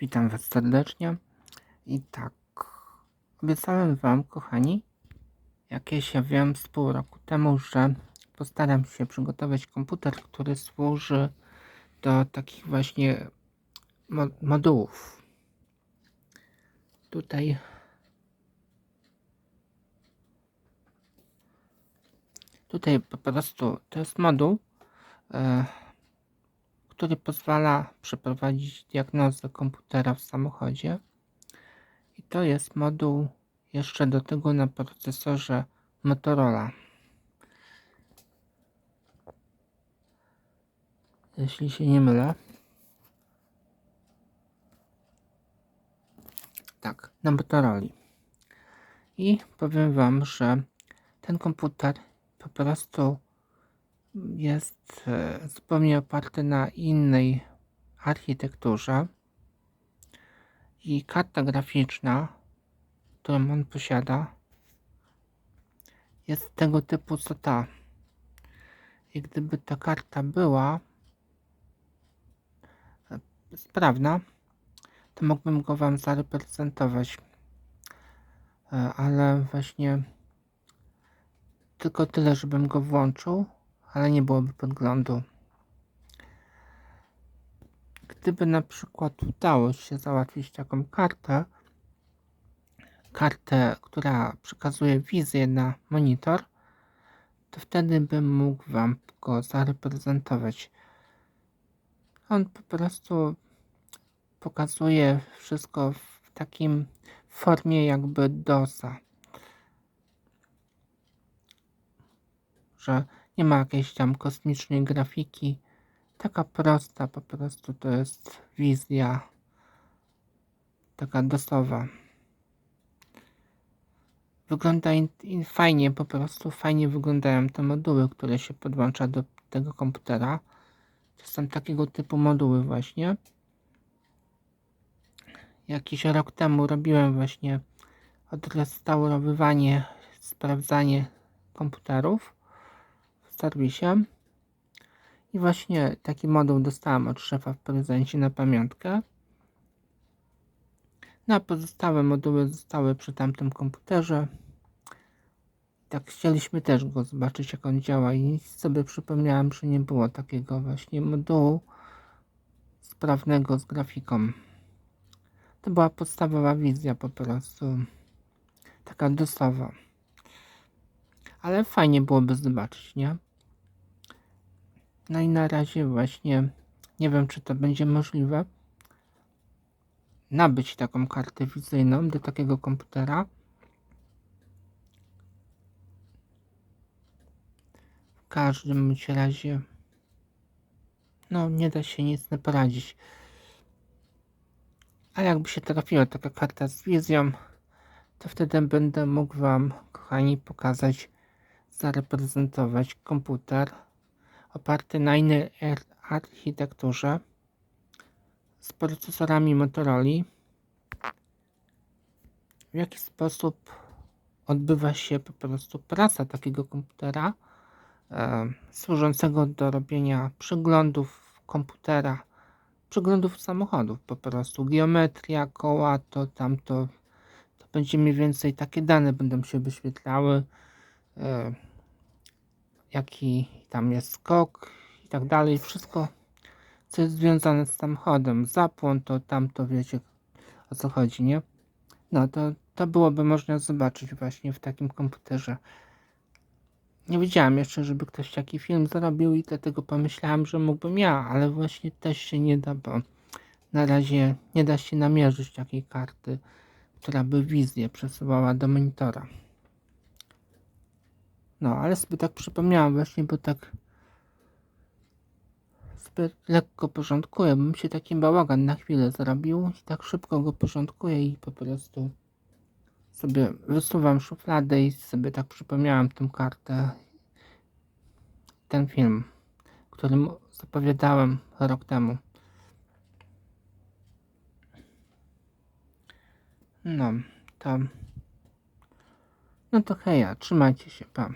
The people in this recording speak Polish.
Witam Was serdecznie. I tak, obiecałem Wam, kochani, jakieś ja wiem z pół roku temu, że postaram się przygotować komputer, który służy do takich właśnie mo modułów. Tutaj tutaj po prostu to jest moduł, e, który pozwala przeprowadzić diagnozę komputera w samochodzie. I to jest moduł jeszcze do tego na procesorze Motorola. Jeśli się nie mylę. Tak, na Motoroli. I powiem Wam, że ten komputer po prostu jest e, zupełnie oparty na innej architekturze i karta graficzna, którą on posiada, jest tego typu co ta. I gdyby ta karta była e, sprawna, to mógłbym go Wam zareprezentować. E, Ale właśnie tylko tyle, żebym go włączył ale nie byłoby podglądu. Gdyby na przykład udało się załatwić taką kartę, kartę, która przekazuje wizję na monitor, to wtedy bym mógł Wam go zareprezentować. On po prostu pokazuje wszystko w takim formie jakby DOSa. Że nie ma jakiejś tam kosmicznej grafiki. Taka prosta po prostu to jest wizja. Taka dosowa. Wygląda in, in, fajnie, po prostu fajnie wyglądają te moduły, które się podłącza do tego komputera. To są takiego typu moduły właśnie. Jakiś rok temu robiłem właśnie odrestaurowywanie, sprawdzanie komputerów serwisie. I właśnie taki moduł dostałem od szefa w prezencie na pamiątkę. No a pozostałe moduły zostały przy tamtym komputerze. Tak chcieliśmy też go zobaczyć jak on działa i sobie przypomniałem, że nie było takiego właśnie modułu sprawnego z grafiką. To była podstawowa wizja po prostu. Taka dosowa. Ale fajnie byłoby zobaczyć, nie? No i na razie właśnie nie wiem, czy to będzie możliwe nabyć taką kartę wizyjną do takiego komputera. W każdym razie no nie da się nic poradzić. A jakby się trafiła taka karta z wizją, to wtedy będę mógł Wam, kochani, pokazać, zareprezentować komputer oparty na innej architekturze z procesorami Motorola. W jaki sposób odbywa się po prostu praca takiego komputera e, służącego do robienia przeglądów komputera, przeglądów samochodów po prostu. Geometria, koła, to tamto, to będzie mniej więcej takie dane będą się wyświetlały. E, jaki tam jest skok i tak dalej. Wszystko, co jest związane z samochodem. Zapłon, to tamto wiecie o co chodzi, nie? No to, to byłoby można zobaczyć właśnie w takim komputerze. Nie wiedziałem jeszcze, żeby ktoś taki film zrobił i dlatego pomyślałem, że mógłbym ja, ale właśnie też się nie da, bo na razie nie da się namierzyć takiej karty, która by wizję przesuwała do monitora. No, ale sobie tak przypomniałam właśnie, bo tak sobie lekko porządkuję, bym się taki bałagan na chwilę zrobił i tak szybko go porządkuję i po prostu sobie wysuwam szufladę i sobie tak przypomniałam tę kartę, ten film, którym zapowiadałem rok temu. No, to... No to heja, trzymajcie się, pa.